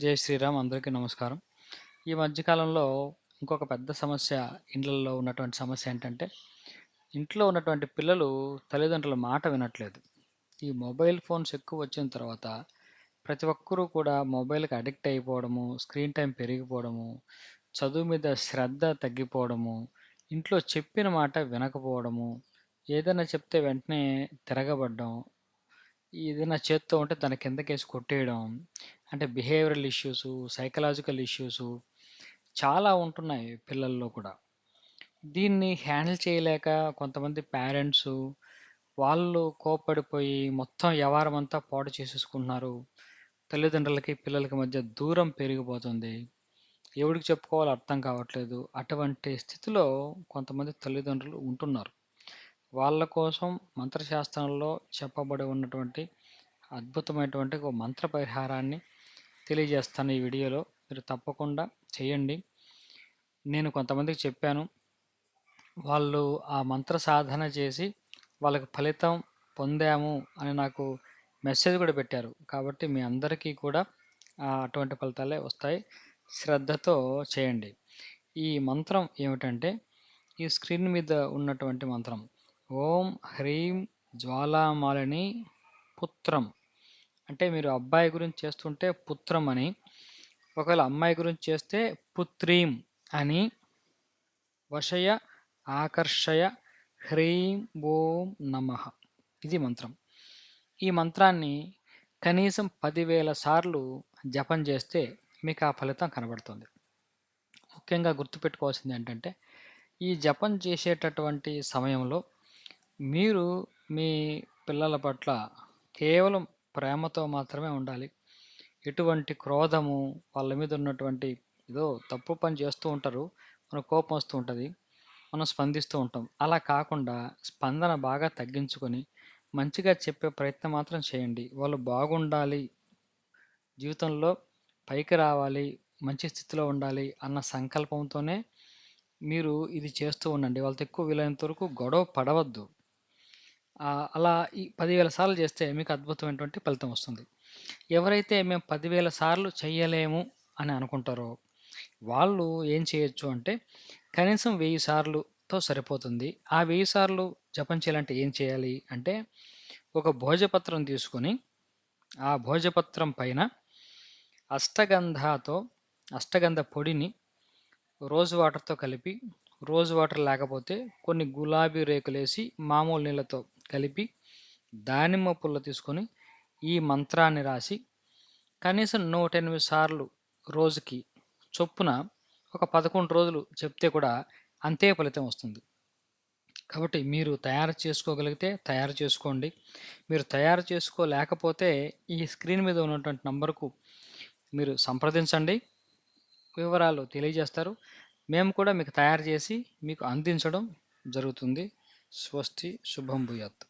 జై శ్రీరామ్ అందరికీ నమస్కారం. ఈ మధ్యకాలంలో ఇంకొక పెద్ద సమస్య ఇండ్లలో ఉన్నటువంటి సమస్య ఏంటంటే, ఇంట్లో ఉన్నటువంటి పిల్లలు తల్లిదండ్రుల మాట వినట్లేదు. ఈ మొబైల్ ఫోన్స్ ఎక్కువ వచ్చిన తర్వాత ప్రతి ఒక్కరూ కూడా మొబైల్‌కి అడిక్ట్ అయిపోవడము, స్క్రీన్ టైం పెరిగిపోవడము, చదువు మీద శ్రద్ధ తగ్గిపోవడము, ఇంట్లో చెప్పిన మాట వినకపోవడము, ఏదైనా చెప్తే వెంటనే తిరగబడడం, ఏదైనా చేత్తో ఉంటే దాని కిందకేసి కొట్టేయడం, అంటే బిహేవియరల్ ఇష్యూస్ సైకలాజికల్ ఇష్యూస్ చాలా ఉంటున్నాయి పిల్లల్లో కూడా. దీన్ని హ్యాండిల్ చేయలేక కొంతమంది పేరెంట్స్ వాళ్ళు కోపడిపోయి మొత్తం వ్యవహారమంతా పాడు చేసేసుకుంటున్నారు. తల్లిదండ్రులకి, పిల్లలకి మధ్య దూరం పెరిగిపోతుంది. ఎవడికి చెప్పుకోవాలో అర్థం కావట్లేదు. అటువంటి స్థితిలో కొంతమంది తల్లిదండ్రులు ఉంటున్నారు. వాళ్ళ కోసం మంత్రశాస్త్రంలో చెప్పబడి ఉన్నటువంటి అద్భుతమైనటువంటి ఒక మంత్ర పరిహారాన్ని తెలియజేస్తాను ఈ వీడియోలో. మీరు తప్పకుండా చేయండి. నేను కొంతమందికి చెప్పాను. వాళ్ళు ఆ మంత్ర సాధన చేసి వాళ్ళకు ఫలితం పొందాము అని నాకు మెసేజ్ కూడా పెట్టారు. కాబట్టి మీ అందరికీ కూడా అటువంటి ఫలితాలే వస్తాయి. శ్రద్ధతో చేయండి. ఈ మంత్రం ఏమిటంటే, ఈ స్క్రీన్ మీద ఉన్నటువంటి మంత్రం. ఓం హ్రీం జ్వాలామాలిని పుత్రం. అంటే మీరు అబ్బాయి గురించి చేస్తుంటే పుత్రం అని, ఒకవేళ అమ్మాయి గురించి చేస్తే పుత్రీం అని వశయ ఆకర్షయ హ్రీం ఓం నమః. ఇది మంత్రం. ఈ మంత్రాన్ని కనీసం పదివేల సార్లు జపం చేస్తే మీకు ఆ ఫలితం కనబడుతుంది. ముఖ్యంగా గుర్తుపెట్టుకోవాల్సింది ఏంటంటే, ఈ జపం చేసేటటువంటి సమయంలో మీరు మీ పిల్లల పట్ల కేవలం ప్రేమతో మాత్రమే ఉండాలి. ఎటువంటి క్రోధము, వాళ్ళ మీద ఉన్నటువంటి ఏదో తప్పు పని చేస్తూ ఉంటారు. మనకు కోపం వస్తూ ఉంటుంది మనం స్పందిస్తూ ఉంటాం. అలా కాకుండా స్పందన బాగా తగ్గించుకొని, మంచిగా చెప్పే ప్రయత్నం మాత్రం చేయండి. వాళ్ళు బాగుండాలి, జీవితంలో పైకి రావాలి, మంచి స్థితిలో ఉండాలి అన్న సంకల్పంతోనే మీరు ఇది చేస్తూ ఉండండి. వాళ్ళతో ఎక్కువ వీలైనంత వరకు గొడవ పడవద్దు. అలా ఈ పదివేల సార్లు చేస్తే మీకు అద్భుతమైనటువంటి ఫలితం వస్తుంది. ఎవరైతే మేము పదివేల సార్లు చేయలేము అని అనుకుంటారో, వాళ్ళు ఏం చేయొచ్చు అంటే, కనీసం వెయ్యి సార్లుతో సరిపోతుంది. ఆ వెయ్యి సార్లు జపం చేయాలంటే ఏం చేయాలి అంటే, ఒక భోజపత్రం తీసుకొని, ఆ భోజపత్రం పైన అష్టగంధతో అష్టగంధ పొడిని రోజ్ వాటర్‌తో కలిపి, రోజ్ వాటర్ లేకపోతే కొన్ని గులాబీ రేకులేసి మామూలు నీళ్ళతో కలిపి, దానిమ్మ పుల్ల తీసుకొని, ఈ మంత్రాన్ని రాసి, కనీసం 108 సార్లు రోజుకి చొప్పున ఒక 11 రోజులు చెప్తే కూడా అంతే ఫలితం వస్తుంది. కాబట్టి మీరు తయారు చేసుకోగలిగితే తయారు చేసుకోండి. మీరు తయారు చేసుకోలేకపోతే ఈ స్క్రీన్ మీద ఉన్నటువంటి నంబర్‌కు మీరు సంప్రదించండి. వివరాలు తెలియజేస్తారు. మేము కూడా మీకు తయారు చేసి మీకు అందించడం జరుగుతుంది. స్వస్తి శుభం భూయాత్.